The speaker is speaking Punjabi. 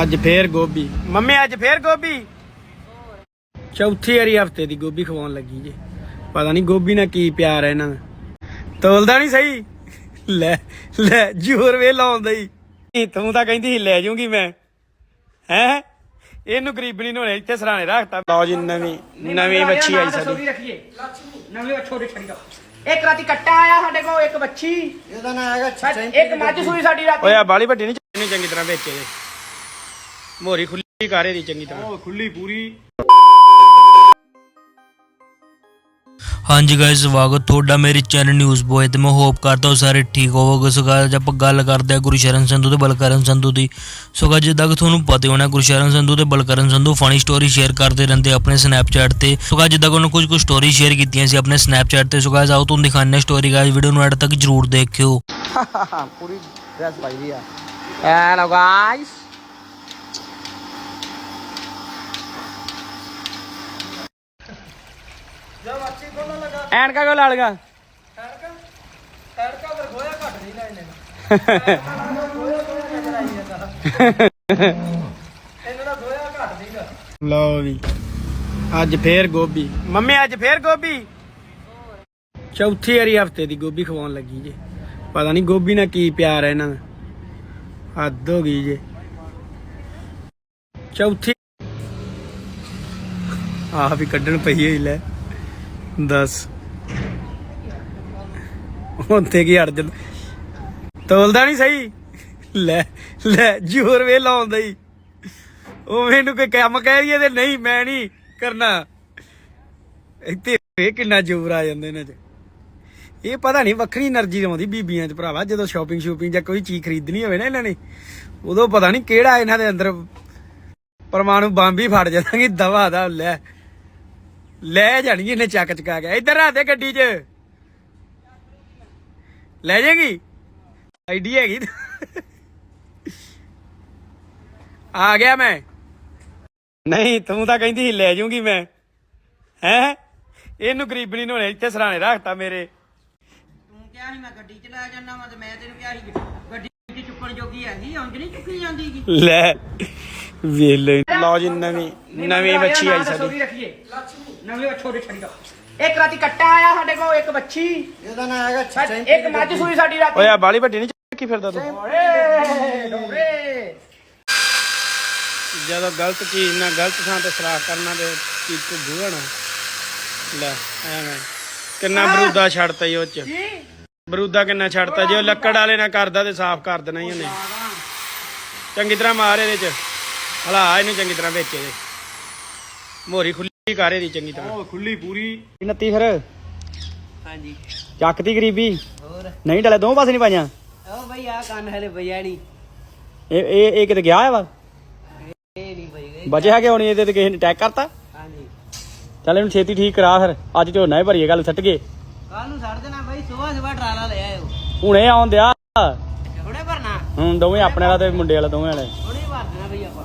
ਅੱਜ ਫੇਰ ਗੋਭੀ। ਮੰਮੀ ਅੱਜ ਫੇਰ ਗੋਭੀ? ਚੌਥੀ ਵਾਰੀ ਹਫ਼ਤੇ ਦੀ ਗੋਭੀ ਖਵਾਉਣ ਲੱਗੀ ਜੇ। ਪਤਾ ਨਹੀਂ ਗੋਭੀ ਨਾਲ ਕੀ ਪਿਆਰ ਹੈ ਇਹਨਾਂ ਦਾ। ਤੋਲਦਾ ਨਹੀਂ ਸਹੀ? ਲੈ ਲੈ ਜੋਰ ਵੇ ਲਾਉਂਦਾ ਹੀ। ਤੂੰ ਤਾਂ ਕਹਿੰਦੀ ਸੀ ਲੈ ਜਾਊਂਗੀ ਮੈਂ। ਹੈ? ਇਹਨੂੰ ਗਰੀਬਣੀ ਨੂੰ ਇੱਥੇ ਸਰਾਣੇ ਰੱਖਤਾ। ਲਓ ਜੀ ਨਵੀਂ ਨਵੀਂ ਬੱਚੀ ਆਈ ਸਾਡੀ। ਰੱਖੀਏ। ਨਵੀਂ ਛੋਟੇ ਛੜੀ ਦਾ। ਇੱਕ ਰਾਤੀ ਕੱਟਾ ਆਇਆ ਸਾਡੇ ਕੋਲ ਇੱਕ ਬੱਚੀ ਇਹਦਾ ਨਾਂ ਹੈਗਾ ਇੱਕ ਮੱਝ ਸੂਈ ਸਾਡੀ ਰਾਤੀ। ਓਏ ਆ ਬਾਲੀ ਵੱਡੀ ਨਹੀਂ ਚੰਗੀ ਤਰ੍ਹਾਂ ਵਿੱਚ ਮੋਰੀ ਖੁੱਲੀ ਕਾਰੇ ਦੀ ਚੰਗੀ ਤਰ੍ਹਾਂ। ਖੁੱਲੀ ਪੂਰੀ। ਹਾਂਜੀ ਗਾਇਸ ਸਵਾਗਤ ਤੁਹਾਡਾ ਮੇਰੇ ਚੈਨਲ ਨਿਊਜ਼ ਬੋਏ ਤੇ। ਮੈਂ ਹੋਪ ਕਰਦਾ ਹਾਂ ਸਾਰੇ ਠੀਕ ਹੋਵੋਗੇ। ਸੋ guys, ਆਪਾਂ ਗੱਲ ਕਰਦੇ ਹਾਂ ਗੁਰਸ਼ਰਨ ਸੰਧੂ ਤੇ ਬਲਕਰਨ ਸੰਧੂ ਦੀ। ਸੋ guys, ਜਿੱਦਾਂ ਕਿ ਤੁਹਾਨੂੰ ਪਤਾ ਹੋਣਾ ਗੁਰਸ਼ਰਨ ਸੰਧੂ ਤੇ Balkaran Sandhu funny story share ਕਰਦੇ ਰਹਿੰਦੇ ਆਪਣੇ ਸਨੈਪਚੈਟ ਤੇ। ਸੋ guys, ਜਿੱਦਾਂ ਕਿ ਉਹਨਾਂ ਕੁਝ ਕੁ ਸਟੋਰੀ ਸ਼ੇਅਰ ਕੀਤੀਆਂ ਸੀ ਆਪਣੇ ਸਨੈਪਚੈਟ ਤੇ। ਸੋ guys, ਆਓ ਤੁਹਾਨੂੰ ਦਿਖਾਉਂਦੇ ਸਟੋਰੀ ਗਾਇਸ ਵੀਡੀਓ ਨੂੰ ਐਡ ਤੱਕ ਜਰੂਰ ਦੇਖਿਓ। ਪੂਰੀ ਡਰੈਸ ਪਾਈ ਦੀ ਆ। ਹੈਲੋ ਗਾਇਸ ਐਨਕਾ ਕਿਉਂ ਲਾ ਲਗਾ? ਤੜਕਾ ਪਰ ਗੋਇਆ ਘੱਟ ਨਹੀਂ ਲੈਣੇ ਇਹਨਾਂ ਦਾ ਗੋਇਆ ਘੱਟ ਨਹੀਂਗਾ ਲਓ ਵੀ ਅੱਜ ਫੇਰ ਗੋਭੀ। ਮੰਮੀ ਅੱਜ ਫੇਰ ਗੋਭੀ? ਚੌਥੀ ਵਾਰੀ ਹਫ਼ਤੇ ਦੀ ਗੋਭੀ ਖਵਾਉਣ ਲੱਗੀ ਜੇ। ਪਤਾ ਨਹੀਂ ਗੋਭੀ ਨਾਲ ਕੀ ਪਿਆਰ ਹੈ ਇਹਨਾਂ ਦਾ। ਹੱਦ ਹੋ ਗਈ ਜੇ। ਚੌਥੀ ਆਹ ਵੀ ਕੱਢਣ ਪਈ ਹੋਈ ਲੈ। ਦੱਸ। ਉੱਥੇ ਕੀ ਅੜਜਣ ਤੋਲਦਾ ਨਹੀਂ ਸਹੀ? ਲੈ ਲੈ, ਜੋਰ ਵੇ ਲਾਉਂਦਾ ਹੀ। ਉਹ ਮੈਨੂੰ ਕੋਈ ਕੰਮ ਕਹਿ ਰਹੀ ਹੈ ਤੇ ਨਹੀਂ, ਮੈਂ ਨਹੀਂ ਕਰਨਾ। ਇੱਥੇ ਵੇ ਕਿੰਨਾ ਜੋਰ ਆ ਜਾਂਦਾ ਇਹਨਾਂ 'ਚ। ਇਹ ਪਤਾ ਨਹੀਂ ਵੱਖਰੀ એનર્ਜੀ ਆਉਂਦੀ ਬੀਬੀਆਂ 'ਚ ਭਰਾਵਾ, ਜਦੋਂ ਸ਼ਾਪਿੰਗ ਸ਼ੂਪਿੰਗ ਜਾਂ ਕੋਈ ਚੀਜ਼ ਖਰੀਦਣੀ ਹੋਵੇ ਨਾ ਇਹਨਾਂ ਨੇ, ਉਦੋਂ ਪਤਾ ਨਹੀਂ ਕਿਹੜਾ ਇਹਨਾਂ ਦੇ ਅੰਦਰ ਪਰਮਾਣੂ ਬੰਬ ਹੀ ਫਟ ਜਾਂਦਾਂਗੇ ਦਵਾ ਦਾ, ਲੈ। ਲੈ ਜਾਣੀ ਇਹਨੇ ਚੱਕ ਚਕਾ ਗਿਆ ਇੱਧਰ ਆ ਦੇ ਗੱਡੀ 'ਚ। ਲੈ ਜਾਏਗੀ? ਆਈਡੀ ਹੈਗੀ। ਆ ਗਿਆ ਮੈਂ। ਨਹੀਂ ਤੂੰ ਤਾਂ ਕਹਿੰਦੀ ਸੀ ਲੈ ਜਾਊਂਗੀ ਮੈਂ। ਹੈ? ਇਹਨੂੰ ਗਰੀਬਣੀ ਨੂੰ ਇੱਥੇ ਸਰਾਣੇ ਰੱਖਤਾ ਮੇਰੇ। ਤੂੰ ਕਿਹਾ ਸੀ ਮੈਂ ਗੱਡੀ ਚ ਲੈ ਜਾਣਾ ਵਾ ਤੇ ਮੈਂ ਤੈਨੂੰ ਕਿਹਾ ਸੀ ਗੱਡੀ ਚ ਚੁੱਕਣ ਜੋਗੀ ਹੈਗੀ ਉਂਝ ਨਹੀਂ ਚੁੱਕੀ ਜਾਂਦੀ ਗੀ ਲੈ ਲਓ ਜੀ ਨਵੀਂ ਨਵੀਂ ਬੱਚੀ ਆਈ ਸਾਡੀ। ਨਵੀਂ ਛੋਟੇ ਛੜੀ ਦਾ। ਇੱਕ ਰਾਤੀ ਕੱਟਾ ਆਇਆ ਸਾਡੇ ਕੋਲ ਇੱਕ ਬੱਚੀ ਇਹਦਾ ਨਾਂ ਹੈਗਾ ਇੱਕ ਮੱਝ ਸੂਈ ਸਾਡੀ ਰਾਤੀ। ਓਏ ਆ ਬਾਲੀ ਵੱਡੀ ਨਹੀਂ ਚੱਕੀ ਫਿਰਦਾ ਤੂੰ। ਜਦੋਂ ਗਲਤ ਚੀਜ਼ ਨਾਲ ਗਲਤ ਥਾਂ ਤੇ ਸਰਾਖ ਕਰਨਾ ਤੇ ਚੀਜ਼ ਤੋਂ ਬੂਹਣਾ ਲੈ ਐਵੇਂ। ਕਿੰਨਾ ਬਰੂਦਾ ਛੱਡਤਾ ਈ ਉਹ ਚ। ਬਰੂਦਾ ਕਿੰਨਾ ਛੱਡਤਾ ਜੇ ਉਹ ਲੱਕੜ ਵਾਲੇ ਨਾਲ ਕਰਦਾ ਤੇ ਸਾਫ਼ ਕਰ ਦੇਣਾ ਹੀ ਉਹਨੇ। ਚੰਗੀ ਤਰ੍ਹਾਂ ਮਾਰ ਇਹਦੇ ਚ। ਹਲਾ ਇਹਨੂੰ ਚੰਗੀ ਤਰ੍ਹਾਂ ਵਿੱਚ। ਇਹਦੇ ਮੋਰੀ ਖੁੱਲੀ ਕਰ ਇਹਦੀ ਚੰਗੀ ਤਰ੍ਹਾਂ। ਉਹ ਖੁੱਲੀ ਪੂਰੀ। 29 ਫਿਰ। ਹਾਂਜੀ। ਚੱਕਤੀ ਗਰੀਬੀ। ਹੋਰ? ਨਹੀਂ ਡਲੇ ਦੋ ਪਾਸੇ ਨਹੀਂ ਪਾਈਆਂ। ਓ ਬਈ ਆ ਕੰਨ ਹਲੇ ਬਈਆ ਨਹੀਂ ਇਹ ਇਹ ਇਹ ਕਿਤੇ ਗਿਆ ਹੈ ਵਾ? ਇਹ ਨਹੀਂ ਬਈ ਗਏ ਬਚਿਆ ਕਿ ਹੁਣ ਇਹਦੇ ਤੇ ਕਿਸੇ ਨੇ ਅਟੈਕ ਕਰਤਾ? ਹਾਂਜੀ। ਚੱਲ ਇਹਨੂੰ ਛੇਤੀ ਠੀਕ ਕਰਾ ਫਿਰ। ਅੱਜ ਝੋਨਾ ਹੀ ਭਰੀਏ ਗੱਲ ਸੱਟ ਗਏ। ਕੱਲ ਨੂੰ ਛੱਡ ਦੇਣਾ ਬਈ ਸਵੇਰ ਸਵੇਰ ਟਰਾਲਾ ਲੈ ਆਇਓ। ਹੁਣੇ ਆਉਣ ਦਿਆ ਹੁਣੇ ਭਰਨਾ? ਹੁਣ ਦੋਵੇਂ ਆਪਣੇ ਵਾਲਾ ਤੇ ਮੁੰਡੇ ਵਾਲਾ ਦੋਵੇਂ ਵਾਲੇ ਹੁਣੇ ਭਰ ਦੇਣਾ ਬਈ ਆਪਾਂ